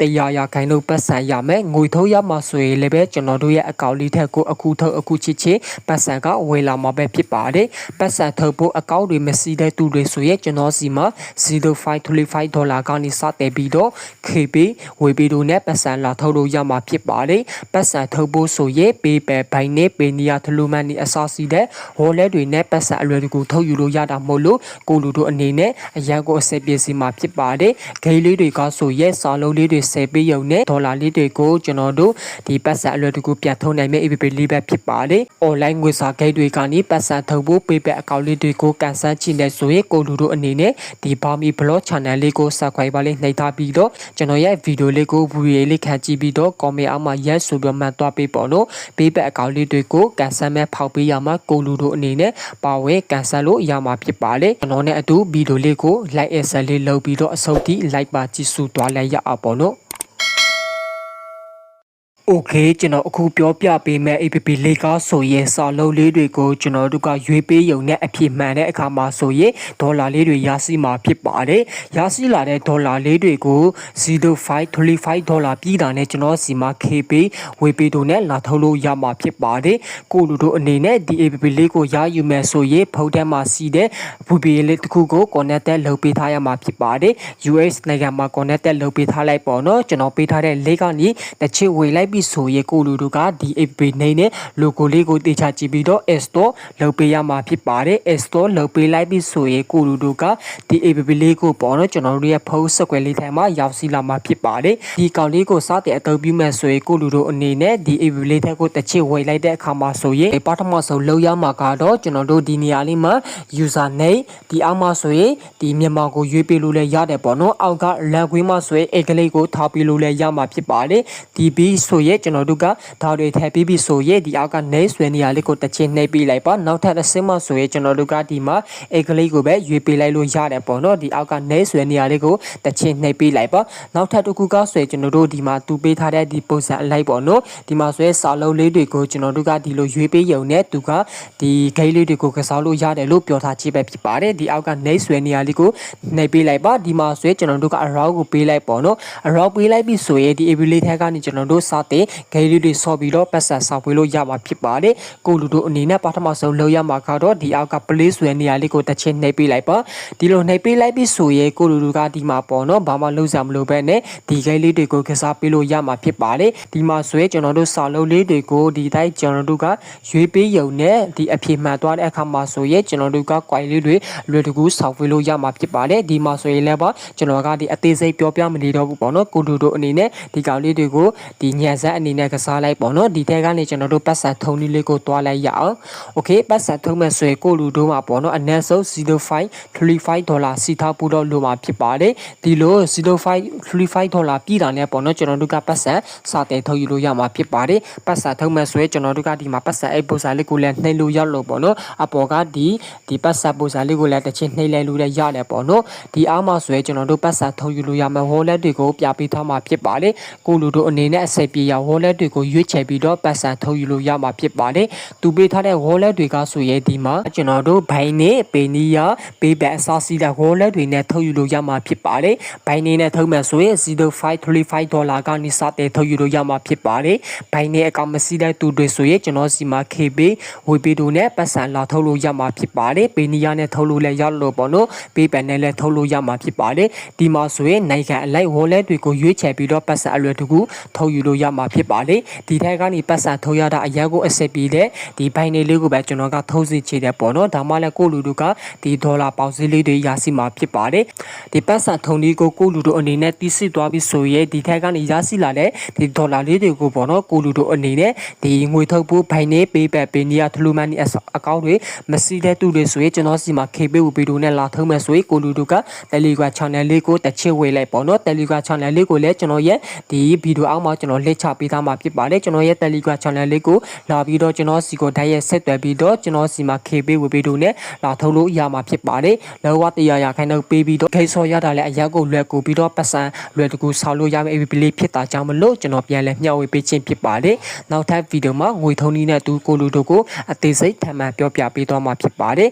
တရားရခိုင်တို့ပတ်စံရမယ်ငွေထုတ်ရမှာဆိုရင်လည်းပဲကျွန်တော်တို့ရဲ့အကောင့်လေးထက်ကိုအခုထုတ်အခုချစ်ချစ်ပတ်စံကဝယ်လာမှာပဲဖြစ်ပါတယ်ပတ်စံထုတ်ဖို့အကောင့်တွေမရှိတဲ့သူတွေဆိုရင်ကျွန်တော်စီမှာ0535ဒေါ်လာကနေစတဲ့ပြီးတော့ KB ဝယ်ပြီးတော့နဲ့ပတ်စံလာထုတ်လို့ရမှာဖြစ်ပါတယ်ပတ်စံထုတ်ဖို့ဆိုရင် PayPal ဘိုင်နဲ့ Payoneer ထလူမန်နီအစားစီတဲ့ wallet တွေနဲ့ပတ်စံအလွယ်တကူထုတ်ယူလို့ရတာမို့လို့ကိုလူတို့အနေနဲ့အရန်ကိုအဆင်ပြေစီမှာဖြစ်ပါတယ်ဂိမ်းလေးတွေကဆိုရဲစာလုံးလေးတွေ10ပေးရုံနဲ့ဒေါ်လာလေးတွေကိုကျွန်တော်တို့ဒီပတ်စံအလွယ်တကူပြန်ထုတ်နိုင်မယ့် APP လေးပဲဖြစ်ပါတယ် online ငွေစာဂိမ်းတွေကနေပတ်စံထုတ်ဖို့ PayPal အကောင့်လေးတွေကိုကန်ဆန်းကြည့်နေဆိုရင်ကိုလူတို့အနေနဲ့ဒီဘာမီ blog channel လေးကို subscribe ပါလေးနှိပ်ထားပြီးတော့ကျွန်တော်ရဲ့ဗီဒီယိုလေးကို view လေးခံကြည့်ပြီးတော့ comment အောက်မှာ yes ဆိုပြီးမှတ်သွားပေးပေါ့နော် PayPal အကောင့်လေးတွေကိုကန်ဆန်းမဲ့ဖောက်ပေးရမှာကိုလူတို့အနေနဲ့ပါဝင်ကန်ဆန်းလို့ရမှာဖြစ်ပါလေကျွန်တော်နဲ့အတူဗီဒီယိုလေးကို like အဆက်လေးလုပ်ပြီးတော့အဆုံးထိ like ပါကြည့်စုသွားလိုက်ရအောင်ပေါ့နော် โอเคကျွန်တော်အခုပြောပြပေးမယ့် APP လေးကားဆိုရင်စာလုံးလေးတွေကိုကျွန်တော်တို့ကရွေးပေးရုံနဲ့အဖြစ်မှန်တဲ့အခါမှာဆိုရင်ဒေါ်လာလေးတွေရရှိမှာဖြစ်ပါတယ်ရရှိလာတဲ့ဒေါ်လာလေးတွေကို0535ဒေါ်လာပြည်တာနဲ့ကျွန်တော်စီမှာ KP ဝေပေးတို့နဲ့လာထုတ်လို့ရမှာဖြစ်ပါတယ်ကိုလူတို့အနေနဲ့ဒီ APP လေးကိုရယူမယ်ဆိုရင်ဖုန်းထဲမှာစီတဲ့ VPN လေးတစ်ခုကို connected လုပ်ပေးထားရမှာဖြစ်ပါတယ် US နိုင်ငံမှာ connected လုပ်ပေးထားလိုက်ပေါ့နော်ကျွန်တော်ပေးထားတဲ့ link ကနေတစ်ချစ်ဝေလိုက် ပြီဆိုရင်ကိုလူတို့ကဒီ app နေနဲ့ logo လေးကိုတေချာကြည့်ပြီးတော့ App Store လုပ်ပေးရမှာဖြစ်ပါတယ် App Store လုပ်ပေးလိုက်ပြီဆိုရင်ကိုလူတို့ကဒီ app လေးကိုပေါ့နော်ကျွန်တော်တို့ရဲ့ဖုန်းစကွယ်လေးထဲမှာရောက်စီလာမှာဖြစ်ပါတယ်ဒီကောင်လေးကိုစတဲ့အသုံးပြုမဲ့ဆိုရင်ကိုလူတို့အနေနဲ့ဒီ app လေးထဲကိုတစ်ချစ်ဝေလိုက်တဲ့အခါမှာဆိုရင်ပထမဆုံးလုပ်ရမှာကတော့ကျွန်တော်တို့ဒီနေရာလေးမှာ user name ဒီအောက်မှာဆိုရင်ဒီမြန်မာကိုရွေးပေးလို့လည်းရတယ်ပေါ့နော်အောက်က language မှာဆိုရင်အင်္ဂလိပ်ကိုထားပေးလို့လည်းရမှာဖြစ်ပါတယ်ဒီပြီးဆိုရင်ကျွန်တော်တို့ကဒါတွေထည့်ပြီးပြီဆိုရင်ဒီအောက်က next ဆွဲနေရာလေးကိုတစ်ချင်းနှိပ်ပေးလိုက်ပါနောက်ထပ်တစ်ဆင့်မှဆိုရင်ကျွန်တော်တို့ကဒီမှာအင်္ဂလိပ်ကိုပဲရွေးပေးလိုက်လို့ရတယ်ပေါ့နော်ဒီအောက်က next ဆွဲနေရာလေးကိုတစ်ချင်းနှိပ်ပေးလိုက်ပါနောက်ထပ်တစ်ခုကဆိုရင်ကျွန်တော်တို့ဒီမှာတူပေးထားတဲ့ဒီပုံစံအလိုက်ပေါ့နော်ဒီမှာဆိုရင်စာလုံးလေးတွေကိုကျွန်တော်တို့ကဒီလိုရွေးပေးရုံနဲ့သူကဒီဂိတ်လေးတွေကိုကစားလို့ရတယ်လို့ပြောထားချိပဲဖြစ်ပါတယ်ဒီအောက်က next ဆွဲနေရာလေးကိုနှိပ်ပေးလိုက်ပါဒီမှာဆိုရင်ကျွန်တော်တို့က around ကိုပေးလိုက်ပေါ့နော် around ပေးလိုက်ပြီဆိုရင်ဒီ ability ထက်ကနေကျွန်တော်တို့စတဲ့ဂိတ်လေးတွေဆော့ပြီးတော့ပတ်ဆက်ဆောက်ပေးလို့ရမှာဖြစ်ပါတယ်ကိုလူတို့အနေနဲ့ပထမဆုံးလုပ်ရမှာကတော့ဒီအောက်က play ဆိုတဲ့နေရာလေးကိုတစ်ချင်းနှိပ်ပေးလိုက်ပါဒီလိုနှိပ်ပေးလိုက်ပြီဆိုရင်ကိုလူတို့ကဒီမှာပေါ့နော်ဘာမှလုပ်စရာမလိုပဲနဲ့ဒီဂိတ်လေးတွေကိုကစားပေးလို့ရမှာဖြစ်ပါတယ်ဒီမှာဆိုရင်ကျွန်တော်တို့စာလုံးလေးတွေကိုဒီတိုင်းကျွန်တော်တို့ကရွေးပေးရုံနဲ့ဒီအဖြစ်မှန်သွားတဲ့အခါမှာဆိုရင်ကျွန်တော်တို့က quite လေးတွေလွယ်တကူဆောက်ပေးလို့ရမှာဖြစ်ပါတယ်ဒီမှာဆိုရင်လည်းပေါ့ကျွန်တော်ကဒီအသေးစိတ်ပြောပြမနေတော့ဘူးပေါ့နော်ကိုလူတို့အနေနဲ့ဒီကောင်လေးတွေကိုဒီညံဆက်အနေနဲ့ကစားလိုက်ပေါ့နော်ဒီထဲကနေကျွန်တော်တို့ပတ်စံထုံးလေးလေးကိုတွားလိုက်ရအောင်โอเคပတ်စံထုံးမဲ့ဆိုရင်ကိုလူတို့မှာပေါ့နော်အနည်းဆုံး0535ဒေါ်လာစီထားဖို့တော့လိုမှာဖြစ်ပါတယ်ဒီလို0535ဒေါ်လာပြည်တာနဲ့ပေါ့နော်ကျွန်တော်တို့ကပတ်စံစတဲ့ထုတ်ယူလို့ရမှာဖြစ်ပါတယ်ပတ်စံထုံးမဲ့ဆိုရင်ကျွန်တော်တို့ကဒီမှာပတ်စံအိတ်ပုံစံလေးကိုလည်းနှိပ်လို့ရလို့ပေါ့နော်အပေါ်ကဒီဒီပတ်စံပုံစံလေးကိုလည်းတစ်ချင်းနှိပ်လိုက်လို့လည်းရတယ်ပေါ့နော်ဒီအားမှာဆိုရင်ကျွန်တော်တို့ပတ်စံထုတ်ယူလို့ရမယ် wallet တွေကိုပြပေးထားမှာဖြစ်ပါတယ်ကိုလူတို့အနေနဲ့အစိပ်ပြေရ wallet တွေကိုရွေးချယ်ပြီးတော့ပတ်စံထုတ်ယူလို့ရမှာဖြစ်ပါတယ်သူပေးထားတဲ့ wallet တွေကဆိုရင်ဒီမှာကျွန်တော်တို့ဘိုင်နဲ့ပေနီးယာပေးဘက်အစားစီးတဲ့ wallet တွေနဲ့ထုတ်ယူလို့ရမှာဖြစ်ပါတယ်ဘိုင်နေနဲ့ထုတ်မယ်ဆိုရင်0535ဒေါ်လာကနေစတဲ့ထုတ်ယူလို့ရမှာဖြစ်ပါတယ်ဘိုင်နေအကောင့်မစီးတဲ့သူတွေဆိုရင်ကျွန်တော်စီမှာ KB ဝေပေးတို့နဲ့ပတ်စံလာထုတ်လို့ရမှာဖြစ်ပါတယ်ပေနီးယာနဲ့ထုတ်လို့လည်းရလို့ပေါ့နော်ပေးဘက်နဲ့လည်းထုတ်လို့ရမှာဖြစ်ပါတယ်ဒီမှာဆိုရင်နိုင်ငံအလိုက် wallet တွေကိုရွေးချယ်ပြီးတော့ပတ်စံအလွယ်တကူထုတ်ယူလို့ရမှာဖြစ်ပါတယ်ဒီထက်ကနေပတ်စံထုတ်ရတာအရက်ကိုအစစ်ပြီးတဲ့ဒီဘိုင်နေလေးကိုပဲကျွန်တော်ကထုတ်စီချေတယ်ပေါ့နော်ဒါမှလည်းကိုလူတို့ကဒီဒေါ်လာပေါင်စည်းလေးတွေရရှိမှာဖြစ်ပါတယ်ဒီပတ်စံထုံလေးကိုကိုလူတို့အနေနဲ့တီးစစ်သွားပြီးဆိုရဲဒီထက်ကနေရရှိလာတဲ့ဒီဒေါ်လာလေးတွေကိုပေါ့နော်ကိုလူတို့အနေနဲ့ဒီငွေထုတ်ဖို့ဘိုင်နေပေးပတ်ပေးနေရထလူမန်နီအကောင့်တွေမစီတဲ့သူတွေဆိုရင်ကျွန်တော်စီမှာ KB ဝပီတို့နဲ့လာထုံးမယ်ဆိုရင်ကိုလူတို့က Telegram channel လေးကိုတစ်ချစ်ဝေလိုက်ပေါ့နော် Telegram channel လေးကိုလည်းကျွန်တော်ရဲ့ဒီဗီဒီယိုအောက်မှာကျွန်တော်လက်ချပေးထားမှာဖြစ်ပါတယ်ကျွန်တော်ရဲ့ Telegram channel လေးကိုလာပြီးတော့ကျွန်တော်စီကိုဓာတ်ရိုက်ဆက်သွယ်ပြီးတော့ကျွန်တော်စီမှာ KB ဝပီတို့နဲ့လာထုံးလို့ရမှာဖြစ်ပါတယ်လောကတရားရခိုင်တော့ပေးပြီးတော့ဂိတ်ဆော်ရတာလည်းအရက်ကိုလွယ်ကူပြီးတော့ပတ်စံလွယ်တကူဆောက်လို့ရမယ့် APP လေးဖြစ်တာကြောင့်မလို့ကျွန်တော်ပြန်လဲမျှဝေပေးခြင်းဖြစ်ပါတယ်နောက်ထပ်ဗီဒီယိုမှာငွေထုံးနည်းနဲ့တူကိုလူတို့ကိုအသေးစိတ်ထပ်မံပြောပြပေးသွားမှာဖြစ်ပါတယ်